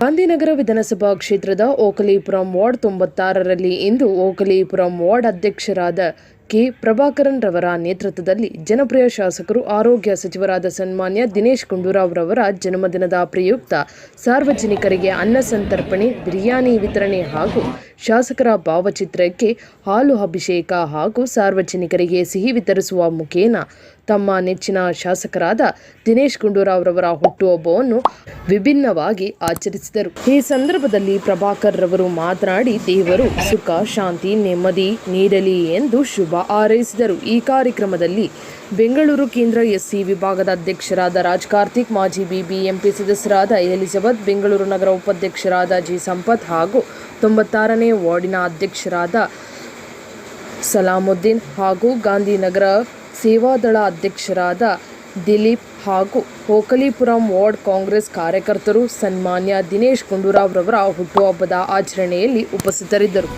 ಗಾಂಧಿನಗರ ವಿಧಾನಸಭಾ ಕ್ಷೇತ್ರದ ಓಕಲಿಪುರಂ ವಾರ್ಡ್ ತೊಂಬತ್ತಾರರಲ್ಲಿ ಇಂದು ಓಕಲಿಪುರಂ ವಾರ್ಡ್ ಅಧ್ಯಕ್ಷರಾದ ಕೆ ಪ್ರಭಾಕರನ್ ರವರ ನೇತೃತ್ವದಲ್ಲಿ ಜನಪ್ರಿಯ ಶಾಸಕರು, ಆರೋಗ್ಯ ಸಚಿವರಾದ ಸನ್ಮಾನ್ಯ ದಿನೇಶ್ ಗುಂಡೂರಾವ್ ರವರ ಜನ್ಮದಿನದ ಪ್ರಯುಕ್ತ ಸಾರ್ವಜನಿಕರಿಗೆ ಅನ್ನ ಸಂತರ್ಪಣೆ, ಬಿರಿಯಾನಿ ವಿತರಣೆ ಹಾಗೂ ಶಾಸಕರ ಭಾವಚಿತ್ರಕ್ಕೆ ಹಾಲು ಅಭಿಷೇಕ ಹಾಗೂ ಸಾರ್ವಜನಿಕರಿಗೆ ಸಿಹಿ ವಿತರಿಸುವ ಮುಖೇನ ತಮ್ಮ ನೆಚ್ಚಿನ ಶಾಸಕರಾದ ದಿನೇಶ್ ಗುಂಡೂರಾವ್ ರವರ ಹುಟ್ಟುಹಬ್ಬವನ್ನು ವಿಭಿನ್ನವಾಗಿ ಆಚರಿಸಿದರು. ಈ ಸಂದರ್ಭದಲ್ಲಿ ಪ್ರಭಾಕರ್ ರವರು ಮಾತನಾಡಿ, ದೇವರು ಸುಖ, ಶಾಂತಿ, ನೆಮ್ಮದಿ ನೀಡಲಿ ಎಂದು ಶುಭ ಹಾರೈಸಿದರು. ಈ ಕಾರ್ಯಕ್ರಮದಲ್ಲಿ ಬೆಂಗಳೂರು ಕೇಂದ್ರ ಎಸ್ಸಿ ವಿಭಾಗದ ಅಧ್ಯಕ್ಷರಾದ ರಾಜ್ ಕಾರ್ತಿಕ್, ಮಾಜಿ ಬಿಬಿಎಂಪಿ ಸದಸ್ಯರಾದ ಎಲಿಜಬೆತ್, ಬೆಂಗಳೂರು ನಗರ ಉಪಾಧ್ಯಕ್ಷರಾದ ಜಿ ಸಂಪತ್ ಹಾಗೂ ತೊಂಬತ್ತಾರನೇ ವಾರ್ಡಿನ ಅಧ್ಯಕ್ಷರಾದ ಸಲಾಮುದ್ದೀನ್ ಹಾಗೂ ಗಾಂಧಿನಗರ ಸೇವಾದಳ ಅಧ್ಯಕ್ಷರಾದ ದಿಲೀಪ್ ಹಾಗೂ ಹೋಕಲಿಪುರಂ ವಾರ್ಡ್ ಕಾಂಗ್ರೆಸ್ ಕಾರ್ಯಕರ್ತರು ಸನ್ಮಾನ್ಯ ದಿನೇಶ್ ಗುಂಡೂರಾವ್ರವರ ಹುಟ್ಟುಹಬ್ಬದ ಆಚರಣೆಯಲ್ಲಿ ಉಪಸ್ಥಿತರಿದ್ದರು.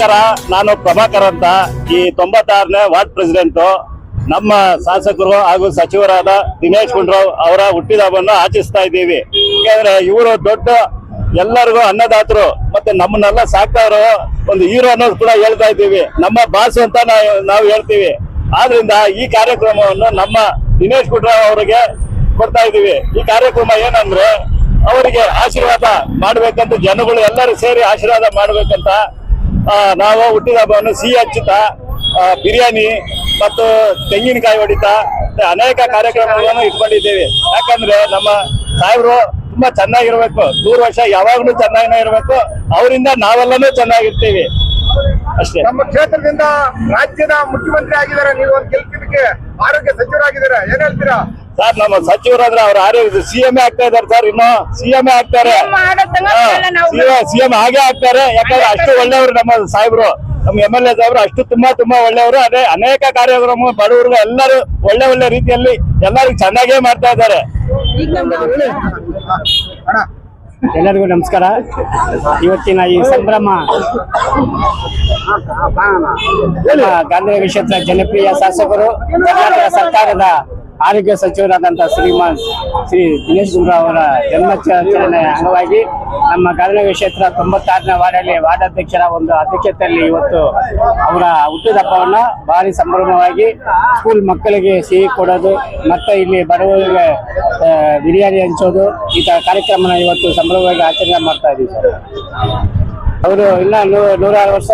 ನಮಸ್ಕಾರ. ನಾನು ಪ್ರಭಾಕರ್ ಅಂತ. ಈ ತೊಂಬತ್ತಾರನೇ ವಾರ್ಡ್ ಪ್ರೆಸಿಡೆಂಟ್, ನಮ್ಮ ಶಾಸಕರು ಹಾಗೂ ಸಚಿವರಾದ ದಿನೇಶ್ ಗುಂಡ್ರಾವ್ ಅವರ ಹುಟ್ಟಿದಬ್ಬವನ್ನು ಆಚರಿಸ್ತಾ ಇದ್ದೀವಿ. ಯಾಕಂದ್ರೆ ಇವರು ದೊಡ್ಡ ಎಲ್ಲರಿಗೂ ಅನ್ನದಾತರು ಮತ್ತೆ ನಮ್ಮನ್ನೆಲ್ಲ ಸಾಕ್ತಾ ಇರೋ ಒಂದು ಹೀರೋ ಅನ್ನೋದು ಕೂಡ ಹೇಳ್ತಾ ಇದ್ದೀವಿ. ನಮ್ಮ ಬಾಸು ಅಂತ ನಾವು ಹೇಳ್ತೀವಿ. ಆದ್ರಿಂದ ಈ ಕಾರ್ಯಕ್ರಮವನ್ನು ನಮ್ಮ ದಿನೇಶ್ ಗುಂಡ್ರಾವ್ ಅವರಿಗೆ ಕೊಡ್ತಾ ಇದ್ದೀವಿ. ಈ ಕಾರ್ಯಕ್ರಮ ಏನಂದ್ರೆ, ಅವರಿಗೆ ಆಶೀರ್ವಾದ ಮಾಡ್ಬೇಕಂತ ಜನಗಳು ಎಲ್ಲರೂ ಸೇರಿ ಆಶೀರ್ವಾದ ಮಾಡ್ಬೇಕಂತ ನಾವು ಹುಟ್ಟಿದ ಹಬ್ಬವನ್ನು ಸಿಹಿ ಹಚ್ಚುತ್ತ ಬಿರಿಯಾನಿ ಮತ್ತು ತೆಂಗಿನಕಾಯಿ ಹೊಡಿತಾ ಅನೇಕ ಕಾರ್ಯಕ್ರಮಗಳನ್ನು ಇಟ್ಕೊಂಡಿದ್ದೇವೆ. ಯಾಕಂದ್ರೆ ನಮ್ಮ ಸಾಹೇಬರು ತುಂಬಾ ಚೆನ್ನಾಗಿರ್ಬೇಕು. ನೂರು ವರ್ಷ ಯಾವಾಗ್ಲೂ ಚೆನ್ನಾಗಿ ಇರ್ಬೇಕು. ಅವರಿಂದ ನಾವೆಲ್ಲನೂ ಚೆನ್ನಾಗಿರ್ತೀವಿ. ಅಷ್ಟೇ. ನಮ್ಮ ಕ್ಷೇತ್ರದಿಂದ ರಾಜ್ಯದ ಮುಖ್ಯಮಂತ್ರಿ ಆಗಿದ್ದಾರೆ. ನೀವು ಒಂದು ಗೆಲ್ತಿದ್ದಕ್ಕೆ ಆರೋಗ್ಯ ಸಚಿವರಾಗಿದ್ದಾರೆ? ಏನ್ ಹೇಳ್ತೀರಾ? ಸರ್ ನಮ್ಮ ಸಚಿವರಾದ್ರೆ ಅವ್ರ ಆರೋಗ್ಯ ಸಿಎಂ ಆಗ್ತಾ ಇದಾರೆ ಸರ್ ಇನ್ನು ಸಿಎಂ ಆಗ್ತಾರೆ. ಸಿಎಂ ಹಾಗೆ ಆಗ್ತಾರೆ. ಯಾಕಂದ್ರೆ ಅಷ್ಟು ಒಳ್ಳೆಯವರು ನಮ್ಮ ಸಾಹೇಬ್ರು ನಮ್ಮ ಎಂ ಎಲ್ ಎ ಸಾಹೇಬ್ರು ಅಷ್ಟು ತುಂಬಾ ತುಂಬಾ ಒಳ್ಳೆಯವರು. ಅದೇ ಅನೇಕ ಕಾರ್ಯಕ್ರಮ ಬಡವರು ಎಲ್ಲರೂ ಒಳ್ಳೆ ಒಳ್ಳೆ ರೀತಿಯಲ್ಲಿ ಎಲ್ಲರಿಗೂ ಚೆನ್ನಾಗೇ ಮಾಡ್ತಾ ಇದ್ದಾರೆ. ಅಣ್ಣ ಎಲ್ಲರಿಗೂ ನಮಸ್ಕಾರ. ಇವತ್ತಿನ ಈ ಸಂಭ್ರಮ ಗಾಂಧಿ ಗಾಂಧಿನಗರ ಕ್ಷೇತ್ರ ಜನಪ್ರಿಯ ಶಾಸಕರು ಕರ್ನಾಟಕ ಸರ್ಕಾರದ ಆರೋಗ್ಯ ಸಚಿವರಾದಂತಹ ಶ್ರೀಮಾನ್ ಶ್ರೀ ದಿನೇಶ್ ಗುಂಡ್ರಾವ್ ಅವರ ಜನ್ಮಾಚರಣೆ ಅಂಗವಾಗಿ ನಮ್ಮ ಗಾಂಧಿನಗರ ಕ್ಷೇತ್ರ ತೊಂಬತ್ತಾರನೇ ವಾರ್ಡಲ್ಲಿ ವಾರ್ಡ್ ಅಧ್ಯಕ್ಷರ ಒಂದು ಅಧ್ಯಕ್ಷತೆಯಲ್ಲಿ ಇವತ್ತು ಅವರ ಹುಟ್ಟುಹಬ್ಬವನ್ನ ಭಾರಿ ಸಂಭ್ರಮವಾಗಿ ಸ್ಕೂಲ್ ಮಕ್ಕಳಿಗೆ ಸಿಹಿ ಕೊಡೋದು, ಮತ್ತೆ ಇಲ್ಲಿ ಬಡವರಿಗೆ ಬಿರಿಯಾನಿ ಹಂಚೋದು, ಈ ಥರ ಕಾರ್ಯಕ್ರಮನ ಇವತ್ತು ಸಂಭ್ರಮವಾಗಿ ಆಚರಣೆ ಮಾಡ್ತಾ ಇದ್ದೀವಿ ಸರ್. ಅವರು ಇನ್ನೂ ನೂರು ನೂರಾರು ವರ್ಷ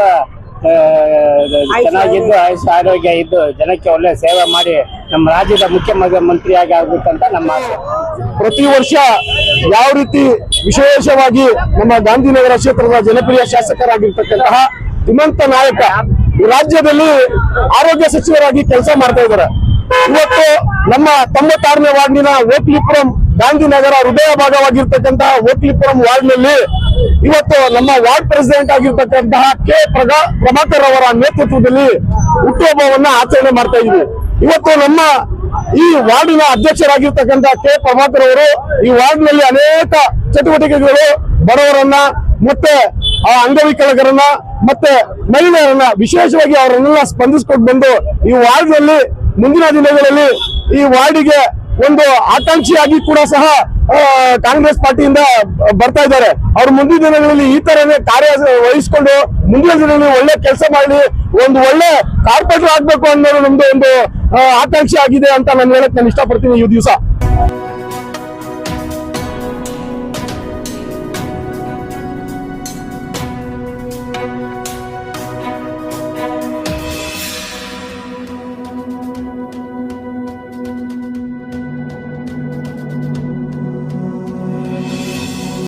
ಚೆನ್ನಾಗಿದ್ದು ಆಯುಷ್ ಆರೋಗ್ಯ ಇದ್ದು ಜನಕ್ಕೆ ಒಳ್ಳೆ ಸೇವೆ ಮಾಡಿ ನಮ್ಮ ರಾಜ್ಯದ ಮುಖ್ಯಮಂತ್ರಿಯಾಗಿ ಆಗ್ಬೇಕಂತ ನಮ್ಮ ಆಸೆ. ಪ್ರತಿ ವರ್ಷ ಯಾವ ರೀತಿ ವಿಶೇಷವಾಗಿ ನಮ್ಮ ಗಾಂಧಿನಗರ ಕ್ಷೇತ್ರದ ಜನಪ್ರಿಯ ಶಾಸಕರಾಗಿರ್ತಕ್ಕಂತಹ ಹಿಮಂತ ನಾಯಕ ಈ ರಾಜ್ಯದಲ್ಲಿ ಆರೋಗ್ಯ ಸಚಿವರಾಗಿ ಕೆಲಸ ಮಾಡ್ತಾ ಇದ್ದಾರೆ. ಇವತ್ತು ನಮ್ಮ ತೊಂಬತ್ತಾರನೇ ವಾರ್ಡ್ನ ಓಟ್ಲಿಪುರಂ ಗಾಂಧಿನಗರ ಹೃದಯ ಭಾಗವಾಗಿರ್ತಕ್ಕಂತಹ ಓಟ್ಲಿಪುರಂ ವಾರ್ಡ್ನಲ್ಲಿ ಇವತ್ತು ನಮ್ಮ ವಾರ್ಡ್ ಪ್ರೆಸಿಡೆಂಟ್ ಆಗಿರ್ತಕ್ಕಂತಹ ಕೆ ಪ್ರಗಾ ಪ್ರಭಾಕರ್ ಅವರ ನೇತೃತ್ವದಲ್ಲಿ ಹುಟ್ಟುಹಬ್ಬವನ್ನ ಆಚರಣೆ ಮಾಡ್ತಾ ಇದ್ವಿ ಇವತ್ತು ನಮ್ಮ ಈ ವಾರ್ಡಿನ ಅಧ್ಯಕ್ಷರಾಗಿರ್ತಕ್ಕಂತಹ ಕೆ ಪ್ರಭಾಕರ್ ಅವರು ಈ ವಾರ್ಡ್ನಲ್ಲಿ ಅನೇಕ ಚಟುವಟಿಕೆಗಳು, ಬಡವರನ್ನ ಮತ್ತೆ ಆ ಅಂಗವಿಕಲಗರನ್ನ ಮತ್ತೆ ಮಹಿಳೆಯರನ್ನ ವಿಶೇಷವಾಗಿ ಅವರನ್ನೆಲ್ಲ ಸ್ಪಂದಿಸ್ಕೊಂಡು ಬಂದು ಈ ವಾರ್ಡ್ನಲ್ಲಿ ಮುಂದಿನ ದಿನಗಳಲ್ಲಿ ಈ ವಾರ್ಡಿಗೆ ಒಂದು ಆಕಾಂಕ್ಷಿಯಾಗಿ ಕೂಡ ಸಹ ಕಾಂಗ್ರೆಸ್ ಪಾರ್ಟಿಯಿಂದ ಬರ್ತಾ ಇದ್ದಾರೆ. ಅವ್ರು ಮುಂದಿನ ದಿನಗಳಲ್ಲಿ ಈ ತರನೇ ಕಾರ್ಯ ವಹಿಸ್ಕೊಂಡು ಮುಂದಿನ ದಿನಗಳಲ್ಲಿ ಒಳ್ಳೆ ಕೆಲಸ ಮಾಡಿ ಒಂದು ಒಳ್ಳೆ ಕಾರ್ಪೊರೇಟರ್ ಆಗ್ಬೇಕು ಅನ್ನೋದು ನಮ್ದು ಒಂದು ಆಕಾಂಕ್ಷೆ ಆಗಿದೆ ಅಂತ ನಾನು ಹೇಳಕ್ ನಾನು ಇಷ್ಟಪಡ್ತೀನಿ ಈ ದಿವಸ.